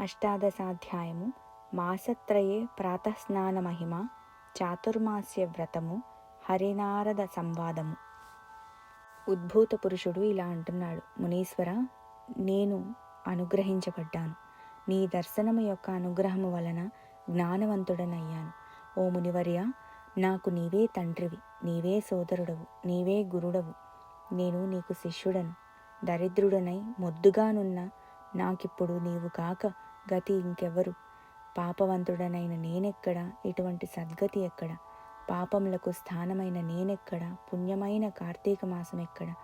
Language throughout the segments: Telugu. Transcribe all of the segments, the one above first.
అష్టాదశాధ్యాయము మాసత్రయే ప్రాతస్నాన మహిమ చాతుర్మాస్య వ్రతము హరినారద సంవాదము. ఉద్భూత పురుషుడు ఇలా అంటున్నాడు మునీశ్వర నేను అనుగ్రహించబడ్డాను. నీ దర్శనము యొక్క అనుగ్రహము వలన జ్ఞానవంతుడనయ్యాను. ఓ మునివర్య నాకు నీవే తండ్రివి నీవే సోదరుడవు నీవే గురుడవు. నేను నీకు శిష్యుడను దరిద్రుడనై మొద్దుగానున్న నాకిప్పుడు నీవు కాక గతి ఇంకెవ్వరు? పాపవంతుడనైన నేనెక్కడ? ఇటువంటి సద్గతి ఎక్కడ? పాపములకు స్థానమైన నేనెక్కడ? పుణ్యమైన కార్తీక మాసం ఎక్కడ?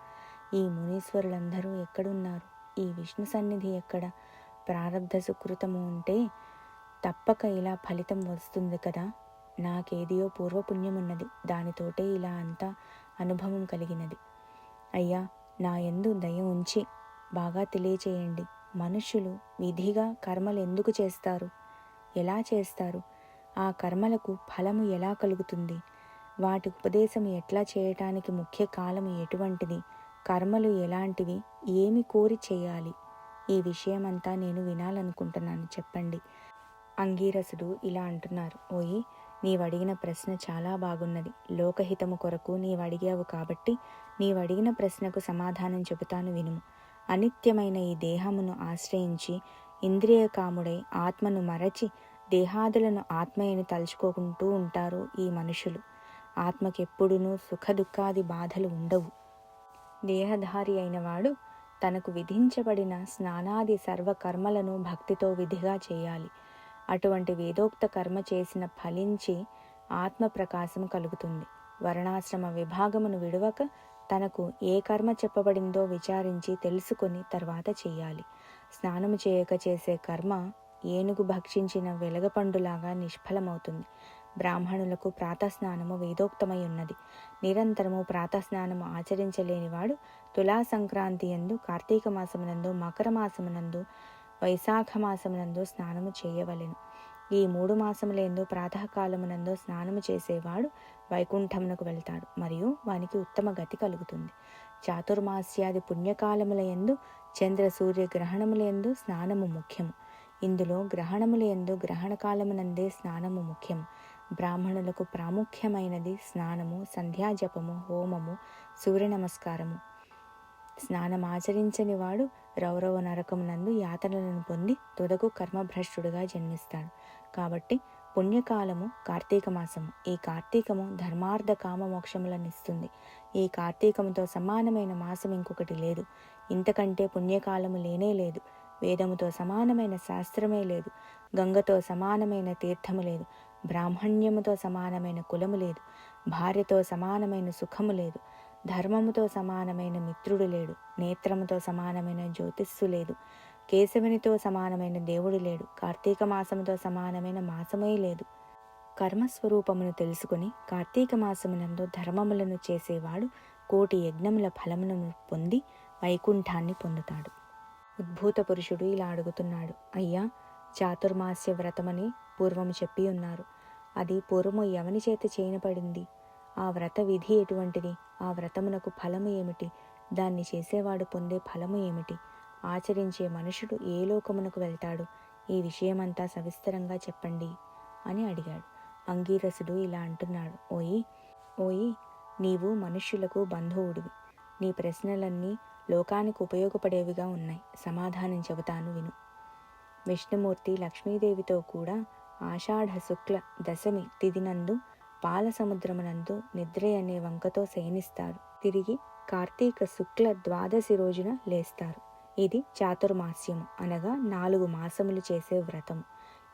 ఈ మునీశ్వరులందరూ ఎక్కడున్నారు? ఈ విష్ణు సన్నిధి ఎక్కడ? ప్రారంధ సుకృతము ఉంటే తప్పక ఇలా ఫలితం వస్తుంది కదా? నాకేదియో పూర్వపుణ్యమున్నది. దానితోటే ఇలా అంతా అనుభవం కలిగినది. అయ్యా నా ఎందు దయ ఉంచి బాగా తెలియచేయండి. మనుషులు విధిగా కర్మలు ఎందుకు చేస్తారు? ఎలా చేస్తారు? ఆ కర్మలకు ఫలము ఎలా కలుగుతుంది? వాటి ఉపదేశం ఎట్లా చేయటానికి ముఖ్య కాలం ఎటువంటిది? కర్మలు ఎలాంటివి? ఏమి కోరి చేయాలి? ఈ విషయమంతా నేను వినాలనుకుంటున్నాను. చెప్పండి. అంగీరసుడు ఇలా అంటున్నారు. ఓయి నీవడిగిన ప్రశ్న చాలా బాగున్నది. లోకహితము కొరకు నీవడిగావు కాబట్టి నీవడిగిన ప్రశ్నకు సమాధానం చెబుతాను వినుము. అనిత్యమైన ఈ దేహమును ఆశ్రయించి ఇంద్రియకాముడై ఆత్మను మరచి దేహాదులను ఆత్మయని తలుచుకోకుంటూ ఉంటారు ఈ మనుషులు. ఆత్మకెప్పుడునూ సుఖదుఖాది బాధలు ఉండవు. దేహధారి అయినవాడు తనకు విధించబడిన స్నానాది సర్వకర్మలను భక్తితో విధిగా చేయాలి. అటువంటి వేదోక్త కర్మ చేసిన ఫలించి ఆత్మ ప్రకాశం కలుగుతుంది. వర్ణాశ్రమ విభాగమును విడవక తనకు ఏ కర్మ చెప్పబడిందో విచారించి తెలుసుకొని తర్వాత చేయాలి. స్నానము చేయక చేసే కర్మ ఏనుగు భక్షించిన వెలగపండులాగా నిష్ఫలమవుతుంది. బ్రాహ్మణులకు ప్రాతస్నానము వేదోక్తమై ఉన్నది. నిరంతరము ప్రాతస్నానము ఆచరించలేనివాడు తులా సంక్రాంతి ఎందు కార్తీక మాసమునందు మకర మాసమునందు వైశాఖ మాసమునందు స్నానము చేయవలెను. ఈ మూడు మాసములందు ప్రాతకాలమునందు స్నానము చేసేవాడు వైకుంఠమునకు వెళ్తాడు. మరియు వానికి ఉత్తమ గతి కలుగుతుంది. చాతుర్మాస్యాది పుణ్యకాలముల ఎందు చంద్ర సూర్య గ్రహణముల ఎందు స్నానము ముఖ్యము. ఇందులో గ్రహణముల ఎందు గ్రహణకాలమునందే స్నానము ముఖ్యం బ్రాహ్మణులకు ప్రాముఖ్యమైనది స్నానము సంధ్యాజపము హోమము సూర్య నమస్కారము. స్నానమాచరించని వాడు రౌరవ నరకమునందు యాతనలను పొంది తుదకు కర్మభ్రష్టుడుగా జన్మిస్తాడు. కాబట్టి పుణ్యకాలము కార్తీక మాసము. ఈ కార్తీకము ధర్మార్థ కామ మోక్షములనిస్తుంది ఈ కార్తీకముతో సమానమైన మాసం ఇంకొకటి లేదు. ఇంతకంటే పుణ్యకాలము లేనే లేదు. వేదముతో సమానమైన శాస్త్రమే లేదు. గంగతో సమానమైన తీర్థము లేదు. బ్రాహ్మణ్యముతో సమానమైన కులము లేదు. భార్యతో సమానమైన సుఖము లేదు. ధర్మముతో సమానమైన మిత్రుడు లేడు. నేత్రముతో సమానమైన జ్యోతిస్సు లేదు. కేశవునితో సమానమైన దేవుడు లేడు. కార్తీక మాసముతో సమానమైన మాసమే లేదు. కర్మస్వరూపమును తెలుసుకుని కార్తీక మాసమునందు ధర్మములను చేసేవాడు కోటి యజ్ఞముల ఫలమును పొంది వైకుంఠాన్ని పొందుతాడు. ఉద్భూత పురుషుడు ఇలా అడుగుతున్నాడు. అయ్యా చాతుర్మాస్య వ్రతమని పూర్వము చెప్పి ఉన్నారు. అది పూర్వము ఎవని చేత చేయనపడింది ఆ వ్రత విధి ఎటువంటిది? ఆ వ్రతమునకు ఫలము ఏమిటి? దాన్ని చేసేవాడు పొందే ఫలము ఏమిటి? ఆచరించే మనుషుడు ఏ లోకమునకు వెళ్తాడు? ఈ విషయమంతా సవిస్తరంగా చెప్పండి అని అడిగాడు. అంగీరసుడు ఇలా అంటున్నాడు. ఓయి ఓయి నీవు మనుష్యులకు బంధువుడివి. నీ ప్రశ్నలన్నీ లోకానికి ఉపయోగపడేవిగా ఉన్నాయి. సమాధానం చెబుతాను విను. విష్ణుమూర్తి లక్ష్మీదేవితో కూడా ఆషాఢ శుక్ల దశమి తిదినందు పాల సముద్రమునందు నిద్ర అనే వంకతో శయనిస్తారు. తిరిగి కార్తీక శుక్ల ద్వాదశి రోజున లేస్తారు. ఇది చాతుర్మాస్యము అనగా నాలుగు మాసములు చేసే వ్రతము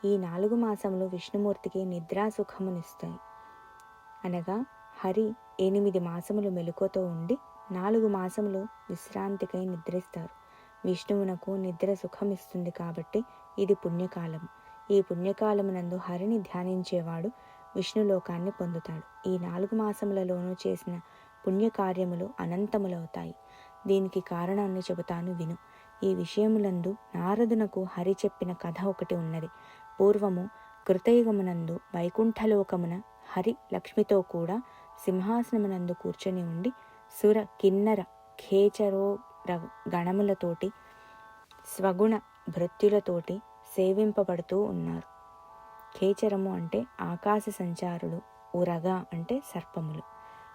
ఈ నాలుగు మాసములు విష్ణుమూర్తికి నిద్రా సుఖమునిస్తాయి అనగా హరి ఎనిమిది మాసములు మెలుకోతో ఉండి నాలుగు మాసములు విశ్రాంతికై నిద్రిస్తారు. విష్ణువునకు నిద్ర సుఖమిస్తుంది కాబట్టి ఇది పుణ్యకాలం. ఈ పుణ్యకాలమునందు హరిని ధ్యానించేవాడు విష్ణులోకాన్ని పొందుతాడు. ఈ నాలుగు మాసములలోనూ చేసిన పుణ్యకార్యములు అనంతములవుతాయి. దీనికి కారణాన్ని చెబుతాను విను. ఈ విషయములందు నారదునకు హరి చెప్పిన కథ ఒకటి ఉన్నది. పూర్వము కృతయుగమునందు వైకుంఠలోకమున హరి లక్ష్మితో కూడా సింహాసనమునందు కూర్చొని ఉండి సుర కిన్నర ఖేచరో గణములతోటి స్వగుణ భృత్యులతోటి సేవింపబడుతూ ఉన్నారు. ఖేచరము అంటే ఆకాశ సంచారులు ఉరగా అంటే సర్పములు.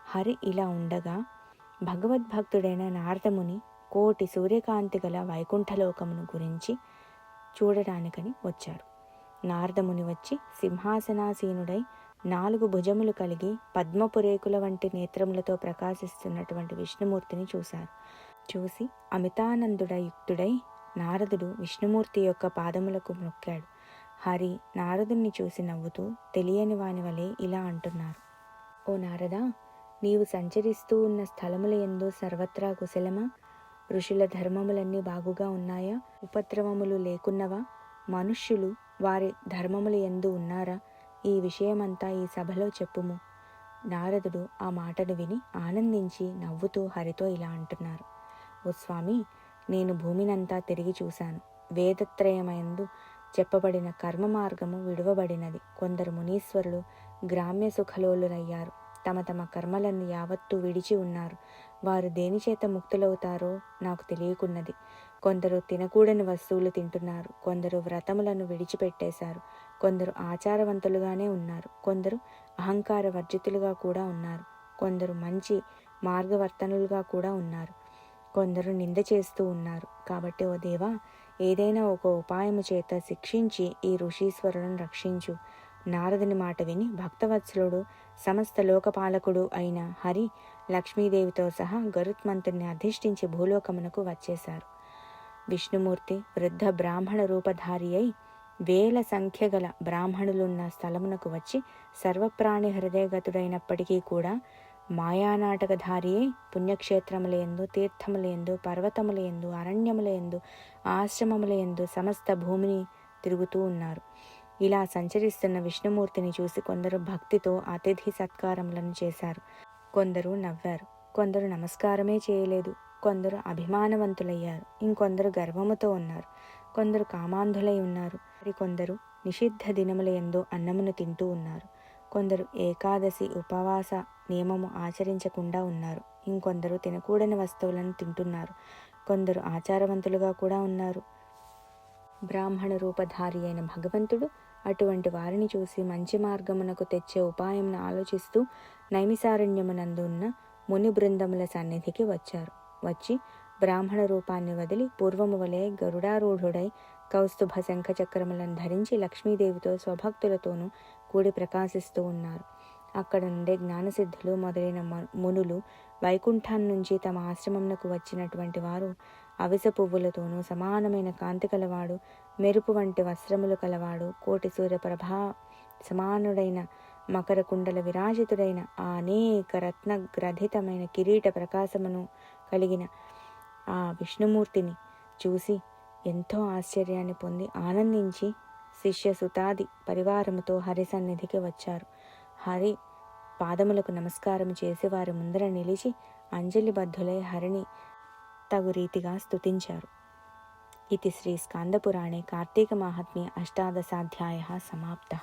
హరి ఇలా ఉండగా భగవద్భక్తుడైన నారదముని కోటి సూర్యకాంతి గల వైకుంఠలోకమును గురించి చూడడానికని వచ్చారు నారదముని వచ్చి సింహాసనాసీనుడై నాలుగు భుజములు కలిగి పద్మపురేకుల వంటి నేత్రములతో ప్రకాశిస్తున్నటువంటి విష్ణుమూర్తిని చూశారు. చూసి అమితానందుడయుక్తుడై నారదుడు విష్ణుమూర్తి యొక్క పాదములకు మొక్కాడు హరి నారదుణ్ణి చూసి నవ్వుతూ తెలియని వాని వలె ఇలా అంటున్నారు. ఓ నారదా నీవు సంచరిస్తూ ఉన్న స్థలముల ఎందు సర్వత్రా కుశలమా? ఋషుల ధర్మములన్నీ బాగుగా ఉన్నాయా? ఉపద్రవములు లేకున్నవా? మనుష్యులు వారి ధర్మములు ఎందు ఉన్నారా? ఈ విషయమంతా ఈ సభలో చెప్పుము. నారదుడు ఆ మాటను విని ఆనందించి నవ్వుతూ హరితో ఇలా అంటున్నారు. ఓ స్వామి నేను భూమినంతా తిరిగి చూశాను. వేదత్రయమందు చెప్పబడిన కర్మ మార్గము విడువబడినది. కొందరు మునీశ్వరులు గ్రామ్య సుఖలోలురయ్యారు తమ తమ కర్మలను యావత్తు విడిచి ఉన్నారు. వారు దేనిచేత ముక్తులవుతారో నాకు తెలియకున్నది. కొందరు తినకూడని వస్తువులు తింటున్నారు. కొందరు వ్రతములను విడిచిపెట్టేశారు. కొందరు ఆచారవంతులుగానే ఉన్నారు. కొందరు అహంకార వర్జితులుగా కూడా ఉన్నారు. కొందరు మంచి మార్గవర్తనులుగా కూడా ఉన్నారు. కొందరు నింద చేస్తూ ఉన్నారు. కాబట్టి ఓ దేవా ఏదైనా ఒక ఉపాయము చేత శిక్షించి ఈ ఋషీశ్వరులను రక్షించు. నారదుని మాట విని భక్తవత్సలుడు సమస్త లోకపాలకుడు అయిన హరి లక్ష్మీదేవితో సహా గరుత్మంతుని అధిష్ఠించి భూలోకమునకు వచ్చేశారు. విష్ణుమూర్తి వృద్ధ బ్రాహ్మణ రూపధారి అయి వేల సంఖ్య గల బ్రాహ్మణులున్న స్థలమునకు వచ్చి సర్వప్రాణి హృదయగతుడైనప్పటికీ కూడా మాయానాటకధారి అయి పుణ్యక్షేత్రములయందు తీర్థములయందు పర్వతములయందు అరణ్యములయందు ఆశ్రమములయందు సమస్త భూమిని తిరుగుతూ ఉన్నారు. ఇలా సంచరిస్తున్న విష్ణుమూర్తిని చూసి కొందరు భక్తితో అతిథి సత్కారములను చేశారు. కొందరు నవ్వారు. కొందరు నమస్కారమే చేయలేదు. కొందరు అభిమానవంతులయ్యారు. ఇంకొందరు గర్వముతో ఉన్నారు. కొందరు కామాంధులై ఉన్నారు. మరి కొందరు నిషిద్ధ దినముల ఎందో అన్నమును తింటూ ఉన్నారు. కొందరు ఏకాదశి ఉపవాస నియమము ఆచరించకుండా ఉన్నారు. ఇంకొందరు తినకూడని వస్తువులను తింటున్నారు. కొందరు ఆచారవంతులుగా కూడా ఉన్నారు. బ్రాహ్మణ రూపధారి అయిన భగవంతుడు అటువంటి వారిని చూసి మంచి మార్గమునకు తెచ్చే ఉపాయంను ఆలోచిస్తూ నైమిసారణ్యమునందు ఉన్న ముని బృందముల సన్నిధికి వచ్చారు. వచ్చి బ్రాహ్మణ రూపాన్ని వదిలి పూర్వము వలె గరుడారూఢుడై కౌస్తుభ శంఖచక్రములను ధరించి లక్ష్మీదేవితో స్వభక్తులతోనూ కూడి ప్రకాశిస్తూ ఉన్నారు. అక్కడ నుండే జ్ఞానసిద్ధులు మొదలైన మునులు వైకుంఠం నుంచి తమ ఆశ్రమంకు వచ్చినటువంటి వారు అవిస పువ్వులతోనూ సమానమైన కాంతి కలవాడు మెరుపు వంటి వస్త్రములు కలవాడు కోటి సూర్యప్రభా సమానుడైన మకర కుండల విరాజితుడైన ఆ అనేక రత్న గ్రథితమైన కిరీట ప్రకాశమును కలిగిన ఆ విష్ణుమూర్తిని చూసి ఎంతో ఆశ్చర్యాన్ని పొంది ఆనందించి శిష్య సుతాది పరివారముతో హరి సన్నిధికి వచ్చారు. హరి పాదములకు నమస్కారం చేసి వారి ముందర నిలిచి అంజలిబద్ధులై హరిని తగు రీతిగా స్తుతించారు. ఇది శ్రీ స్కందపురాణే కార్తీక మహాత్మ్య అష్టాదశాధ్యాయ సమాప్త.